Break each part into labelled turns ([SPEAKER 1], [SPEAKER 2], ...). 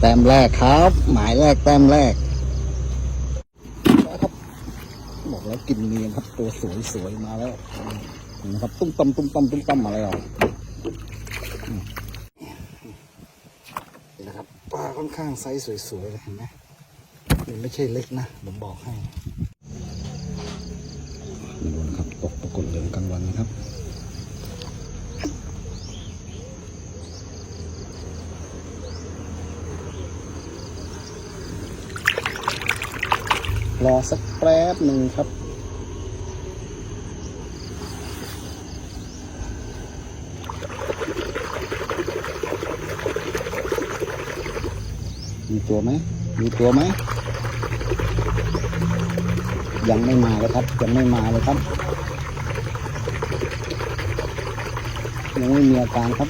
[SPEAKER 1] แต้มแรกครับ หมายแรกแต้มแรกครับบอกแล้วกินเนียนครับ ตัวสวยสวยๆมาแล้วนะครับ ตุ้มตำตุ้มตำตุ้มตำมาแล้วอืมนี่นะครับปลาค่อนข้างไซส์สวยๆเลยเห็นไหมนี่ไม่ใช่เล็กนะผมบอกให้ดูนะครับตกปรากฏเหลืองกลางวันนะครับ รอสักแป๊บหนึ่งครับ มีตัวไหม มีตัวไหม ยังไม่มาเลยครับ ยังไม่มาเลยครับ ยังไม่มีอาการครับ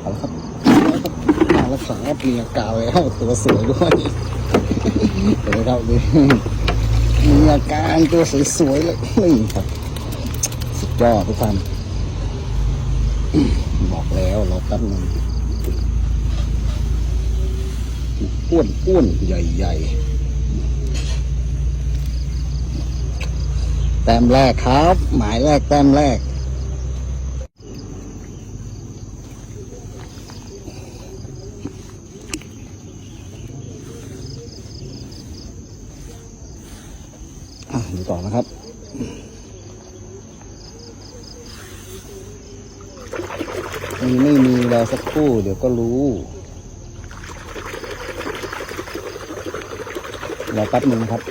[SPEAKER 1] เอาละครับ เอาละครับมาแล้วครับมีอาการแล้วตัวสวยด้วยเห็นไหมครับนี่มีอาการตัวสวยๆเลยนี่ครับสุดยอดทุกท่านบอกแล้วรอแป๊บนึงอ้วนอ้วนใหญ่ๆแต้มแรกครับ หมายแรกแต้มแรก อะดูต่อนะครับ มีไม่มีรอสักครู่เดี๋ยวก็รู้รอแป๊บหนึ่งครับ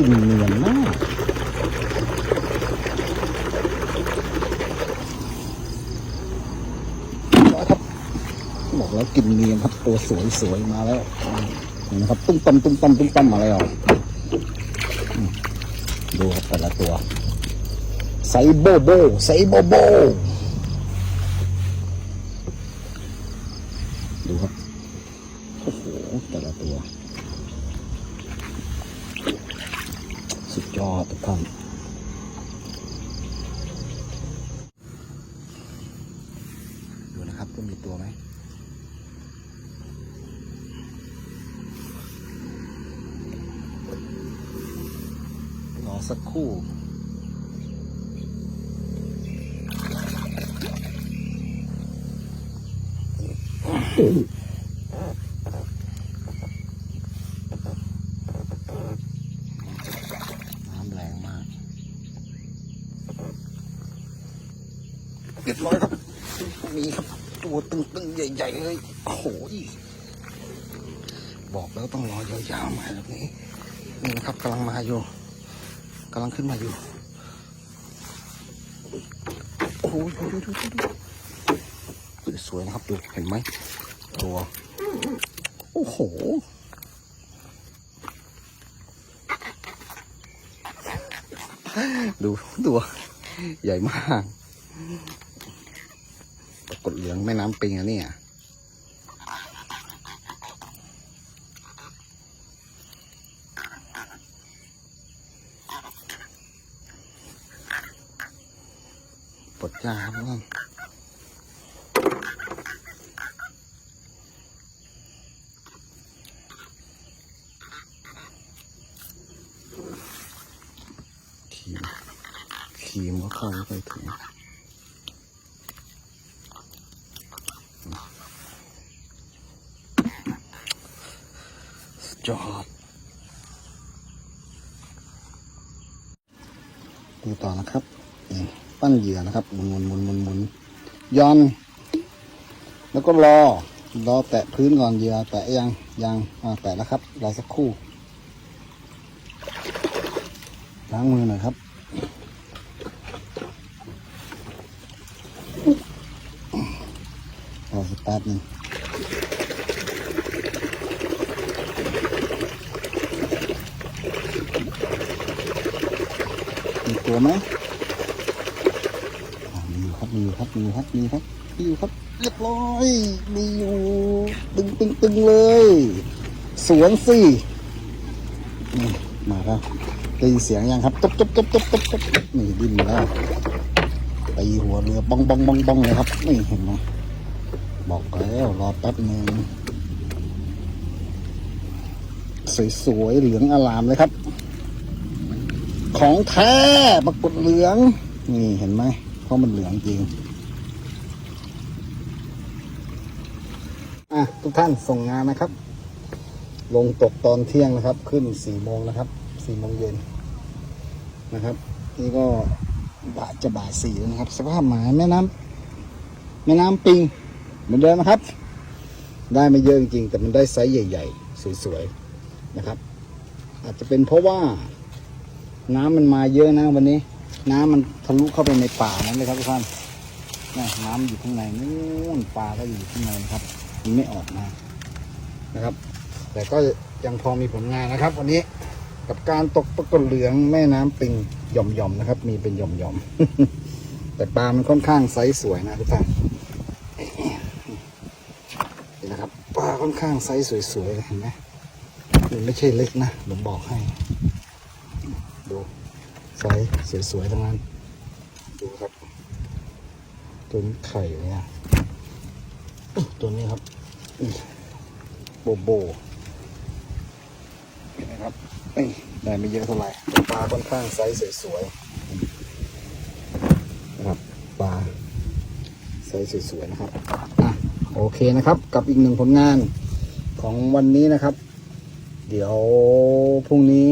[SPEAKER 1] กินเนียนมากบอกแล้วกินเนียนครับ ตัวสวยสวยๆมาแล้วนะครับ ตุ้มตำตุ้มตำตุ้มตำมาแล้วอืมดูครับแต่ละตัวไซโบโบไซโบโบ ดูครับ โอ้โห แต่ละตัว สุด ยอดทุกท่านดูนะครับว่ามีตัวไหมรอสักครู่น้ำแรงมากียบร้อยครับมีครับ ตัวตึงๆ ใหญ่ๆเลยโอ้โหยบอกแล้วต้องรอยาวๆมาแบบนี้ นี่นะครับกำลังมาอยู่กำลังขึ้นมาอยู่ โอ้โหดูดูดูดูสวยนะครับดูเห็นไหมตัวโอ้โหดูตัวใหญ่มาก กฏเหลืองแม่น้ำปิงอะเนี่ยปลดยาครับท่านครีมครีมก็เข้าไม่ไปถึง ยอด ดูต่อนะครับนี่ปั้นเหยื่อนะครับหมุนหมุนหมุนหมุนหมุนย้อน แล้วก็รอ รอแตะพื้นก่อนเหยื่อแตะยังยังอ่าแตะแล้วครับ รอสักครู่ล้างมือหน่อยครับรอสักแป๊บหนึง มีตัวไหมมีอยู่ครับ มีอยู่ครับ มีอยู่ครับ มีครับ มีอยู่ครับ เรียบร้อย มีอยู่ ตึงตึงตึงเลย สวนสินี่มาแล้วได้ยินเสียงยังครับตุ๊บตบตบตบตบตบนี่ดิ้นแล้วตีหัวเรือบ้องบ้องบ้องบ้องเลยครับ นี่เห็นไหมบอกแล้วรอแป๊บหนึ่งสวยๆเหลืองอลามเลยครับ ของแท้ปรากฏเหลือง นี่เห็นไหมเพราะมันเหลืองจริง อะ ทุกท่านส่งงานนะครับ ลงตกตอนเที่ยงนะครับ ขึ้นสี่โมงนะครับสี่โมงเย็นนะครับ นี่ก็บ่ายจะบ่ายสี่แล้วนะครับ สภาพหมายแม่น้ำแม่น้ำปิง เหมือนเดิมนะครับ ได้ไม่เยอะจริงแต่มันได้ไซส์ใหญ่ ๆ สวยๆนะครับ อาจจะเป็นเพราะว่า น้ำมันมาเยอะนะวันนี้ น้ำมันทะลุเข้าไปในป่านั้นเลยครับทุกท่านน้ำอยู่ข้างในนู่นปลาก็อยู่ข้างในครับมันไม่ออกมานะครับ แต่ก็ยังพอมีผลงานนะครับ วันนี้กับการตกปลากดเหลืองแม่น้ำปิงหย่อมๆนะครับ มีเป็นหย่อมๆแต่ปลามันค่อนข้างไซส์สวยนะทุกท่านนี่นะครับ ปลาค่อนข้างไซส์สวยๆเห็นไหมมันไม่ใช่เล็กนะผมบอกให้ ดูไซส์สวยๆทั้งนั้น ดูครับตัวนี้ไข่เนี่ยตัวนี้ครับโบโบเห็นไหมครับได้ไม่เยอะเท่าไหร่ปลาค่อนข้างไซส์สวยๆนะครับปลาไซส์สวยๆนะครับอะโอเคนะครับ กับอีกหนึ่งผลงานของวันนี้นะครับ เดี๋ยวพรุ่งนี้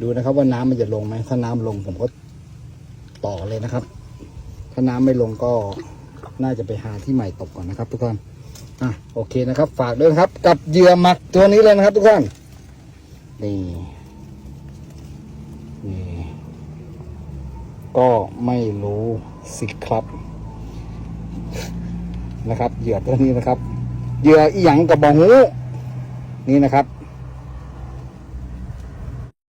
[SPEAKER 1] ดูนะครับว่าน้ำมันจะลงไหมถ้าน้ำลงผมก็ต่อเลยนะครับ ถ้าน้ำไม่ลงก็น่าจะไปหาที่ใหม่ตกก่อนนะครับ ทุกท่านอะโอเคนะครับ ฝากด้วยครับ กับเหยื่อหมักตัวนี้เลยนะครับ ทุกท่านนี่นี่ก็ไม่รู้สิครับนะครับ เหยื่อตัวนี้นะครับ เหยื่ออีหยังกับบองหูนี่นะครับ